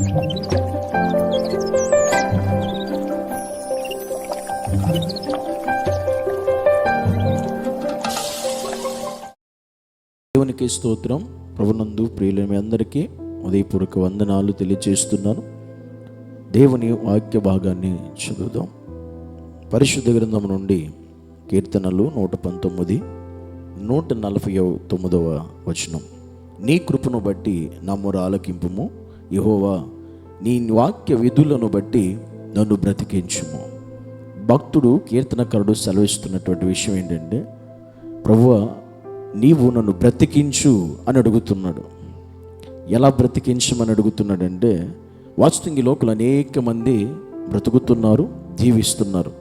దేవునికి స్తోత్రం. ప్రభునందు ప్రియులు మీ అందరికీ ఉదయపూర్వక వందనాలు తెలియజేస్తున్నాను. దేవుని వాక్య భాగాన్ని చదువుదాం. పరిశుద్ధ గ్రంథం నుండి కీర్తనలు నూట పంతొమ్మిది నూట నలభై తొమ్మిదవ వచనం. నీ కృపను బట్టి నమ్మురాలకింపుము. యహోవా నీ వాక్య విధులను బట్టి నన్ను బ్రతికించుము. భక్తుడు కీర్తనకారుడు సెలవిస్తున్నటువంటి విషయం ఏంటంటే ప్రభువ నీవు నన్ను బ్రతికించు అని అడుగుతున్నాడు. ఎలా బ్రతికించమని అడుగుతున్నాడంటే వాస్తవంగా లోకలు అనేక మంది బ్రతుకుతున్నారు జీవిస్తున్నారు.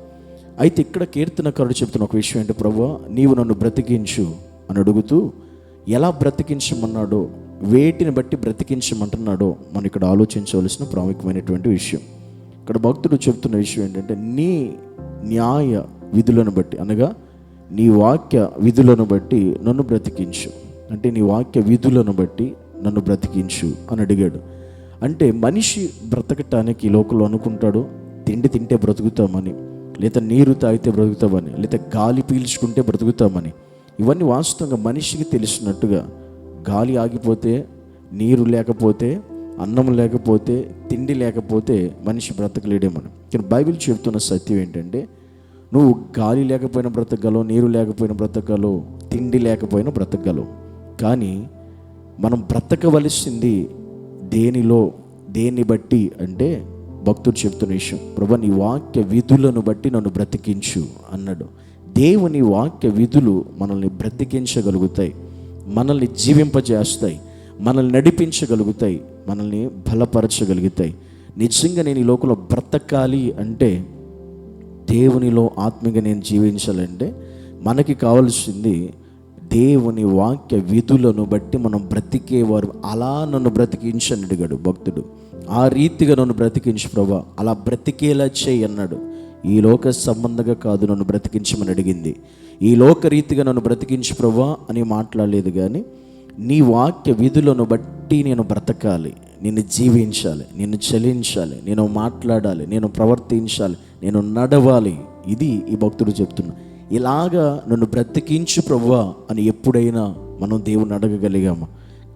అయితే ఇక్కడ కీర్తనకారుడు చెప్తున్న ఒక విషయం ఏంటి? ప్రభు నీవు నన్ను బ్రతికించు అని అడుగుతూ ఎలా బ్రతికించమన్నాడో వేటిని బట్టి బ్రతికించమంటున్నాడో మనం ఇక్కడ ఆలోచించవలసిన ప్రాముఖ్యమైనటువంటి విషయం. ఇక్కడ భక్తుడు చెప్తున్న విషయం ఏంటంటే నీ న్యాయ విధులను బట్టి అనగా నీ వాక్య విధులను బట్టి నన్ను బ్రతికించు. అంటే నీ వాక్య విధులను బట్టి నన్ను బ్రతికించు అని అడిగాడు. అంటే మనిషి బ్రతకటానికి లోకంలో అనుకుంటాడు తిండి తింటే బ్రతుకుతామని లేదా నీరు తాగితే బ్రతుకుతామని లేదా గాలి పీల్చుకుంటే బ్రతుకుతామని. ఇవన్నీ వాస్తవంగా మనిషికి తెలిసినట్టుగా గాలి ఆగిపోతే నీరు లేకపోతే అన్నం లేకపోతే తిండి లేకపోతే మనిషి బ్రతకలేడేమని కానీ బైబిల్ చెబుతున్న సత్యం ఏంటంటే నువ్వు గాలి లేకపోయినా బ్రతకగలవు నీరు లేకపోయినా బ్రతకగలవు తిండి లేకపోయినా బ్రతకగలవు. కానీ మనం బ్రతకవలసింది దేనిలో దేన్ని బట్టి అంటే భక్తుడు చెప్తున్న విషయం ప్రభు నీ వాక్య విధులను బట్టి నన్ను బ్రతికించు అన్నాడు. దేవుని వాక్య విధులు మనల్ని బ్రతికించగలుగుతాయి. మనల్ని జీవింపజేస్తాయి మనల్ని నడిపించగలుగుతాయి మనల్ని బలపరచగలుగుతాయి. నిజంగా నేను ఈ లోకంలో బ్రతకాలి అంటే దేవునిలో ఆత్మీయంగా నేను జీవించాలంటే మనకి కావాల్సింది దేవుని వాక్య విధులను బట్టి మనం బ్రతికేవారు. అలా నన్ను బ్రతికించని అడిగాడు భక్తుడు. ఆ రీతిగా నన్ను బ్రతికించు ప్రభా. అలా బ్రతికేలా చేయి అన్నాడు. ఈ లోక సంబంధంగా కాదు నన్ను బ్రతికించమని అడిగింది. ఈ లోక రీతిగా నన్ను బ్రతికించు ప్రభా అని మాట్లాడలేదు కానీ నీ వాక్య విధులను బట్టి నేను బ్రతకాలి. నిన్ను జీవించాలి నిన్ను చలించాలి నేను మాట్లాడాలి నేను ప్రవర్తించాలి నేను నడవాలి. ఇది ఈ భక్తుడు చెప్తున్నా. ఇలాగా నన్ను బ్రతికించు ప్రవ్వా అని ఎప్పుడైనా మనం దేవుని అడగగలిగామా?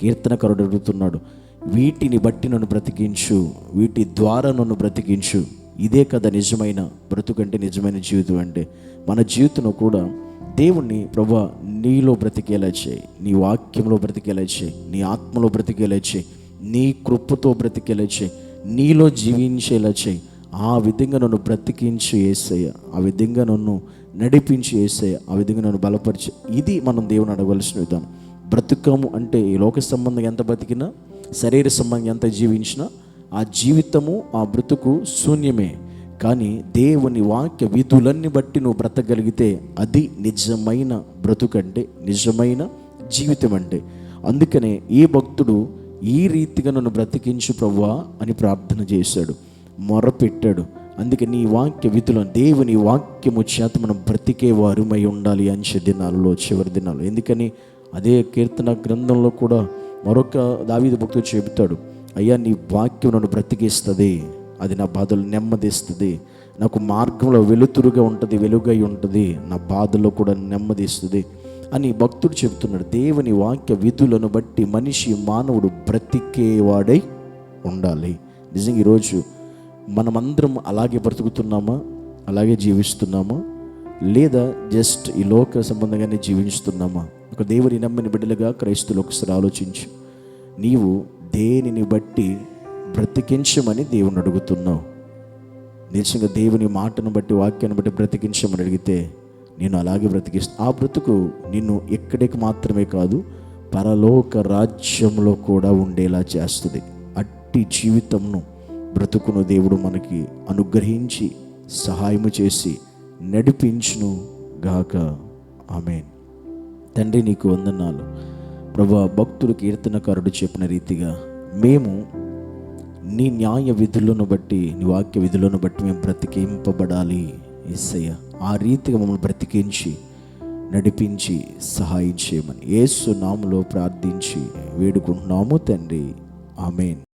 కీర్తనకరుడు అడుగుతున్నాడు వీటిని బట్టి నన్ను బ్రతికించు వీటి ద్వారా నన్ను బ్రతికించు. ఇదే కదా నిజమైన బ్రతుకంటే నిజమైన జీవితం అంటే మన జీవితంలో కూడా దేవుణ్ణి ప్రభా నీలో బ్రతికేలా చేయి నీ వాక్యంలో బ్రతికేలా చేయి నీ ఆత్మలో బ్రతికేలా చేయి నీ కృపతో బ్రతికేలా చేయి నీలో జీవించేలా చేయి. ఆ విధంగా నన్ను బ్రతికించి వేసేయ ఆ విధంగా నన్ను నడిపించి వేసేయ ఆ విధంగా నన్ను బలపరిచి. ఇది మనం దేవుని అడగవలసిన విధానం. బ్రతుకము అంటే ఈ లోక సంబంధం ఎంత బ్రతికినా శరీర సంబంధం ఎంత జీవించినా ఆ జీవితము ఆ బ్రతుకు శూన్యమే. కానీ దేవుని వాక్య విధులన్నీ బట్టి నువ్వు బ్రతకగలిగితే అది నిజమైన బ్రతుకంటే నిజమైన జీవితం అంటే అందుకనే ఈ భక్తుడు ఈ రీతిగా నన్ను బ్రతికించు ప్రవ్వా అని ప్రార్థన చేశాడు. మొరపెట్టాడు. అందుకే నీ వాక్య విధులను దేవుని వాక్యము చేత మనం బ్రతికే వారుమై ఉండాలి అంచె దినాల్లో చివరి దినాలు ఎందుకని? అదే కీర్తన గ్రంథంలో కూడా మరొక దావిద భక్తుడు చెబుతాడు. అయ్యా నీ వాక్యం నన్ను బ్రతికిస్తుంది. అది నా బాధలు నెమ్మదిస్తుంది. నాకు మార్గంలో వెలుతురుగా ఉంటుంది వెలుగై ఉంటుంది. నా బాధలో కూడా నెమ్మదిస్తుంది అని భక్తుడు చెబుతున్నాడు. దేవుని వాక్య విధులను బట్టి మనిషి మానవుడు బ్రతికేవాడై ఉండాలి. నిజంగా ఈరోజు మనమందరం అలాగే బ్రతుకుతున్నామా? అలాగే జీవిస్తున్నామా? లేదా జస్ట్ ఈ లోక సంబంధంగానే జీవిస్తున్నామా ఒక దేవుని నమ్మని బిడ్డలుగా క్రైస్తులు ఒకసారి ఆలోచించు. నీవు దేనిని బట్టి బ్రతికించమని దేవుని అడుగుతున్నావు? నిజంగా దేవుని మాటను బట్టి వాక్యాన్ని బట్టి బ్రతికించమని అడిగితే నేను అలాగే బ్రతికిస్తా. ఆ బ్రతుకు నిన్ను ఎక్కడికి మాత్రమే కాదు పరలోక రాజ్యంలో కూడా ఉండేలా చేస్తుంది. అట్టి జీవితంను బ్రతుకును దేవుడు మనకి అనుగ్రహించి సహాయము చేసి నడిపించును గాక ఆమెన్. తండ్రి నీకు వందనాలు. ప్రభా భక్తుడు కీర్తనకారుడు చెప్పిన రీతిగా మేము నీ న్యాయ విధులను బట్టి నీ వాక్య విధులను బట్టి మేము బ్రతికింపబడాలి. ఎస్సయ్య ఆ రీతిగా మమ్మల్ని బ్రతికించి నడిపించి సహాయం చేయమని ఏసు నాములో ప్రార్థించి వేడుకుంటున్నాము తండ్రి. ఆమెన్.